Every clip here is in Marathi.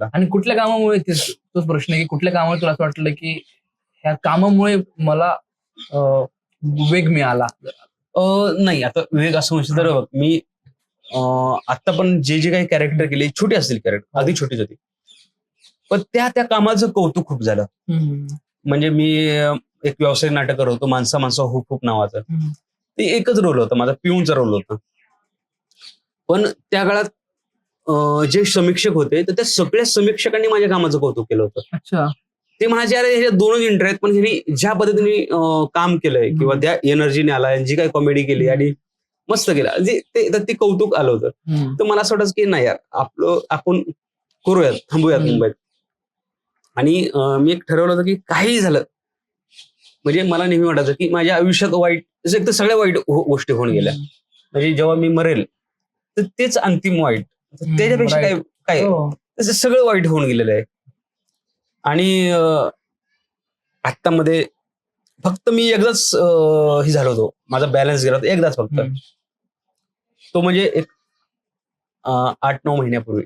आणि कुठल्या कामामुळे ते- तोच प्रश्न आहे की कुठल्या कामामुळे तुला असं वाटलं की ह्या कामामुळे मला वेग मिळाला? नाही आता विवेक असं म्हणशील तर मी आता पण जे जे काही कॅरेक्टर केले छोटे असतील कॅरेक्टर अगदी छोटीच होती. पण त्या त्या कामाचं कौतुक खूप झालं. म्हणजे मी एक व्यावसायिक नाटक करत होतो माणसा माणसा खूप खूप नावाचं. ते एकच रोल होतं माझा पिऊनचा रोल होता. पण त्या काळात जे समीक्षक होते तर त्या सगळ्या समीक्षकांनी माझ्या कामाचं कौतुक केलं होतं. अच्छा. ते म्हणायचे अरे ह्याच्यात दोनच इंटर आहेत पण ह्यांनी ज्या पद्धतीने काम केलंय किंवा. त्या एनर्जीने आला जी काही कॉमेडी केली आणि मस्त केलं. जे ते ते कौतुक आलं होतं. तर मला असं वाटतं की नाही यार आपलं आपण करूयात थांबूयात. मुंबईत. आणि मी एक ठरवलं होतं की काही झालं म्हणजे मला नेहमी वाटायचं की माझ्या आयुष्यात वाईट एक तर सगळ्या वाईट हो- गोष्टी होऊन गेल्या. म्हणजे जेव्हा मी मरेल तर तेच अंतिम वाईट. त्याच्यापेक्षा. काय काय हो. तसं सगळं वाईट होऊन गेलेलं आहे आणि अं, आत्तामध्ये फक्त मी एकदाच हे झालो होतो माझा बॅलन्स गेला होता एकदाच फक्त. तो म्हणजे एक आठ नऊ महिन्यापूर्वी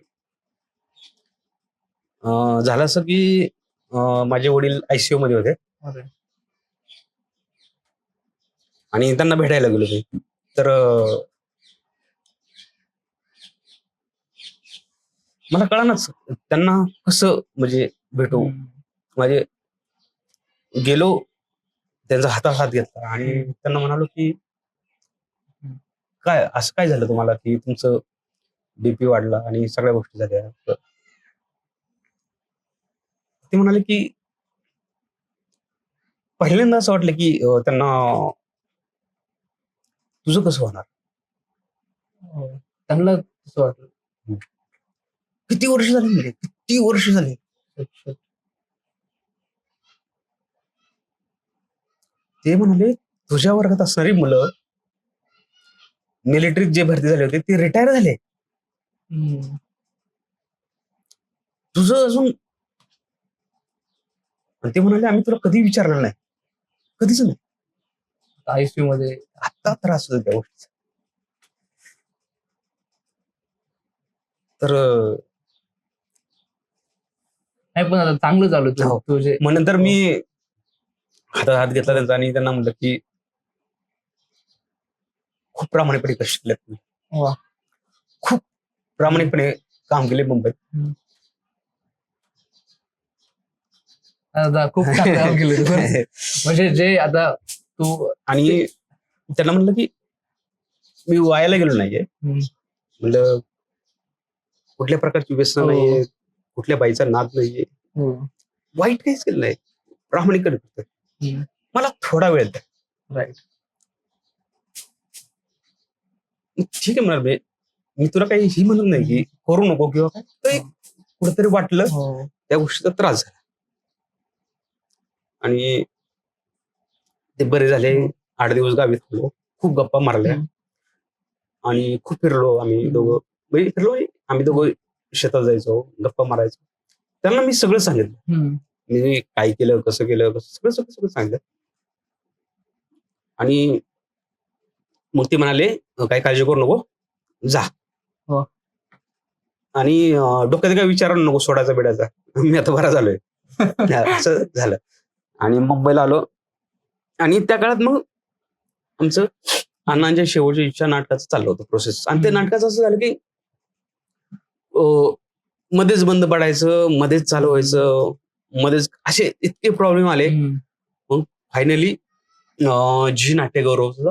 झालं असं की माझे वडील आयसीयू मध्ये होते. आणि त्यांना भेटायला गेलो मी तर मला कळानच त्यांना कसं म्हणजे भेटू. म्हणजे गेलो त्यांचा हातात हात घेतला आणि त्यांना म्हणालो की काय असं काय झालं तुम्हाला की तुमचं बीपी वाढला आणि सगळ्या गोष्टी झाल्या? ते म्हणाले की पहिल्यांदा असं वाटलं की त्यांना तुझं कसं होणार? हो. त्यांना कसं वाटलं. किती वर्ष झाली म्हणजे? किती वर्ष झाली. ते म्हणाले तुझ्या वर्गात असणारी मुलं मिलिटरीत जे भरती झाले होते ते रिटायर झाले. तुझं अजून ते म्हणाले आम्ही तुला कधी विचारलं नाही. कधीच नाही. आयसीयू मध्ये. आत्ता त्रास होतो त्या गोष्टीचा. तर नाही पण आता चांगलं चालू तू हो. तुझे मग नंतर मी हातात हात घेतला त्यांचा आणि त्यांना म्हणलं की खूप प्रामाणिकपणे कष्ट तुम्ही. वा. खूप प्रामाणिकपणे काम केले मुंबईत आता खूप चांगलं काम केलं तू. म्हणजे जे आता तू आणि त्यांना म्हणलं की मी वायाला गेलो नाहीये हम्म. म्हणलं कुठल्या प्रकारची व्यसन हो. नाहीये कुठल्या बाईचा नाद नाहीये. हो. वाईट काहीच केलं नाही. प्रामाणिकपणे करतोय. मला थोडा वेळ द्या. राईट ठीक आहे म्हणाल मी तुला काही ही म्हणत नाही की करू नको किंवा काय तर कुठेतरी वाटलं हो. त्या गोष्टीचा त्रास झाला. आणि ते बरे झाले. हो. आठ दिवस गावी थांबलो खूप गप्पा मारल्या. आणि खूप फिरलो आम्ही. दोघं. म्हणजे फिरलो आम्ही दोघं शेतात जायचो गप्पा मारायचो. त्यांना मी सगळं सांगितलं. मी काय केलं कसं केलं कसं सगळं सगळं सगळं सांगितलं. आणि मग ते म्हणाले "अं, काही काळजी करू नको. जा. हो. आणि डोक्यात काय विचार नको सोडायचा बिडायचा. मी आता बरा झालोय. असं झालं. आणि मुंबईला आलो. आणि त्या काळात मग आमचं अण्णांच्या शेवटच्या इच्छा नाटकाचं चाललं होतं प्रोसेस आणि ते. नाटकाचं असं झालं की मध्येच बंद पडायचं मध्येच चालू व्हायचं मध्येच असे इतके प्रॉब्लेम आले. हम्म. फायनली जी नाट्यगौरवचा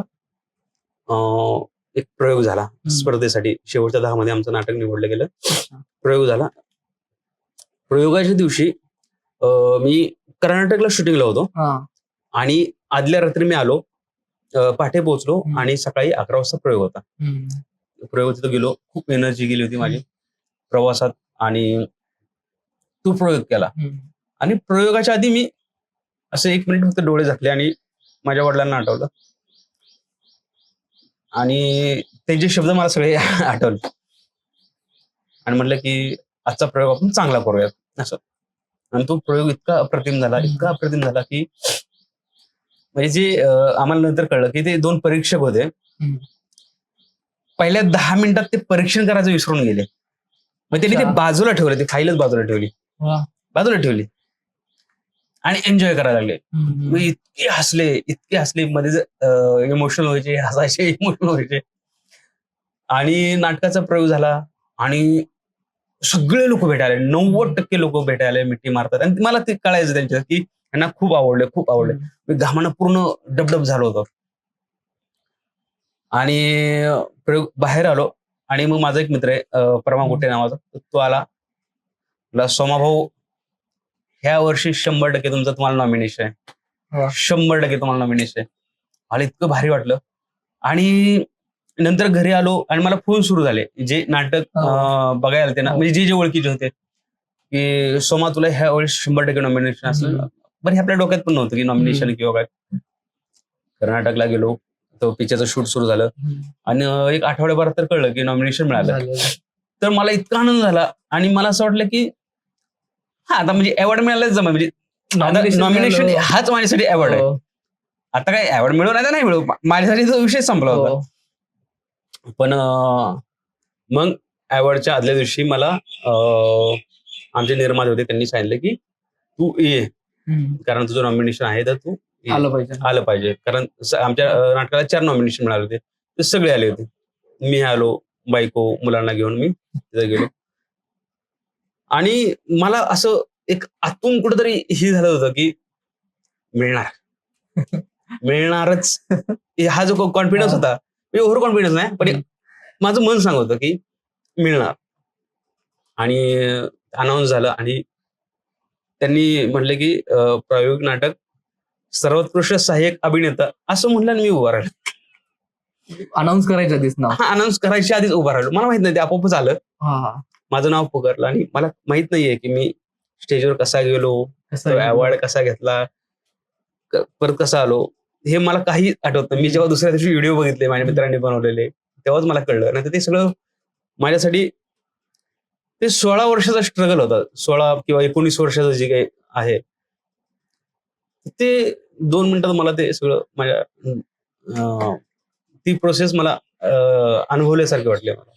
अं, एक प्रयोग झाला. स्पर्धेसाठी शेवटच्या दहा मध्ये आमचं नाटक निवडलं गेलं. प्रयोग झाला. प्रयोगाच्या दिवशी अं, मी कर्नाटकला शूटिंगला होतो. आणि आदल्या रात्री मी आलो पहाटे पोहोचलो. आणि सकाळी अकरा वाजता प्रयोग होता. प्रयोग तिथं गेलो खूप एनर्जी गेली होती माझी. प्रवासात आणि तो प्रयोग केला. आणि प्रयोगाच्या आधी मी असं एक मिनिट फक्त डोळे झाकले आणि माझ्या वडिलांना आठवलं. आणि त्यांचे शब्द मला सगळे आठवले. आणि म्हटलं की आजचा प्रयोग आपण चांगला करूयात. असं. आणि तो प्रयोग इतका अप्रतिम झाला इतका अप्रतिम झाला की म्हणजे जे आम्हाला नंतर कळलं की ते दोन परीक्षक होते. पहिल्या दहा मिनिटात ते परीक्षण करायचं विसरून गेले. मग त्यांनी ते. बाजूला ठेवलं ती फाईलच बाजूला ठेवली. बाजूला ठेवली. आणि एन्जॉय करायला लागले. मग इतके हसले इतके हसले मध्ये इमोशनल व्हायचे हसायचे इमोशनल व्हायचे. आणि नाटकाचा प्रयोग झाला. आणि सगळे लोक भेटायला. नव्वद टक्के लोक भेटायला मिठी मारतात. आणि मला ते कळायचं त्यांच्या की यांना खूप आवडले खूप आवडले. मी घामानं पूर्ण डबडब झालो होतो. आणि प्रयोग बाहेर आलो. आणि मग माझा एक मित्र आहे परमा गोटे नावाचा तो आला. म्हणला, सोमा भाऊ ह्या वर्षी शंभर टक्के तुमचं तुम्हाला नॉमिनेशन आहे. शंभर टक्के तुम्हाला नॉमिनेशन आहे. मला इतकं भारी वाटलं. आणि नंतर घरी आलो आणि मला फोन सुरू झाले. जे नाटक बघायला आलते ना. म्हणजे जे जे ओळखीचे होते की सोमा तुला ह्या वेळेस शंभर टक्के नॉमिनेशन असेल. बरं हे आपल्या डोक्यात पण नव्हतं की नॉमिनेशन. किंवा काय. कर्नाटकला गेलो. तो पिक्चरचं शूट सुरू झालं. आणि एक आठवड्याभरात तर कळलं की नॉमिनेशन मिळालं. तर मला इतका आनंद झाला आणि मला असं वाटलं की हा आता म्हणजे अवॉर्ड मिळालंच जमा म्हणजे नॉमिनेशन. हाच माझ्यासाठी अवॉर्ड आहे हो. आता काय अवॉर्ड मिळू नाही तर नाही मिळू माझ्यासाठी तो विषय संपला होता हो. पण मग अवॉर्डच्या आदल्या दिवशी मला आमचे निर्माते होते त्यांनी सांगितलं की तू ये. कारण तुझं नॉमिनेशन आहे तर तू. आलं पाहिजे. आलं पाहिजे. कारण आमच्या नाटकाला चार नॉमिनेशन मिळाले होते. ते सगळे आले होते. मी आलो बायको मुलांना घेऊन मी तिथे गेलो. आणि मला असं एक आतून कुठेतरी हे झालं होतं की मिळणार. मिळणारच. हे जो कॉन्फिडन्स. होता म्हणजे ओव्हर कॉन्फिडन्स नाही पण माझं मन सांगत होतं की मिळणार. आणि अनाऊन्स झालं आणि त्यांनी म्हटलं की प्रायोगिक नाटक सर्वोत्कृष्ट सहाय्यक अभिनेता असं म्हटलं आणि मी उभा राहिलो. अनाऊन्स करायच्या आधीच हा अनाऊन्स करायच्या आधीच उभा राहिलो. मला माहीत नाही ते आपोआपच आलं माझं नाव पुकारलं आणि मला माहीत नाहीये की मी स्टेजवर कसा गेलो? अवॉर्ड कसा घेतला परत कसा आलो हे मला काही आठवत नाही. मी जेव्हा दुसऱ्या दिवशी व्हिडिओ बघितले माझ्या मित्रांनी बनवलेले तेव्हाच मला कळलं. नाही ते सगळं माझ्यासाठी ते सोळा वर्षाचा स्ट्रगल होता. सोळा किंवा एकोणीस वर्षाचं जे काही आहे ते दोन मिनिटात मला ते सगळं माझ्या ती प्रोसेस मला अनुभवल्यासारखे अनुभवल्यासारखी वाटली मला.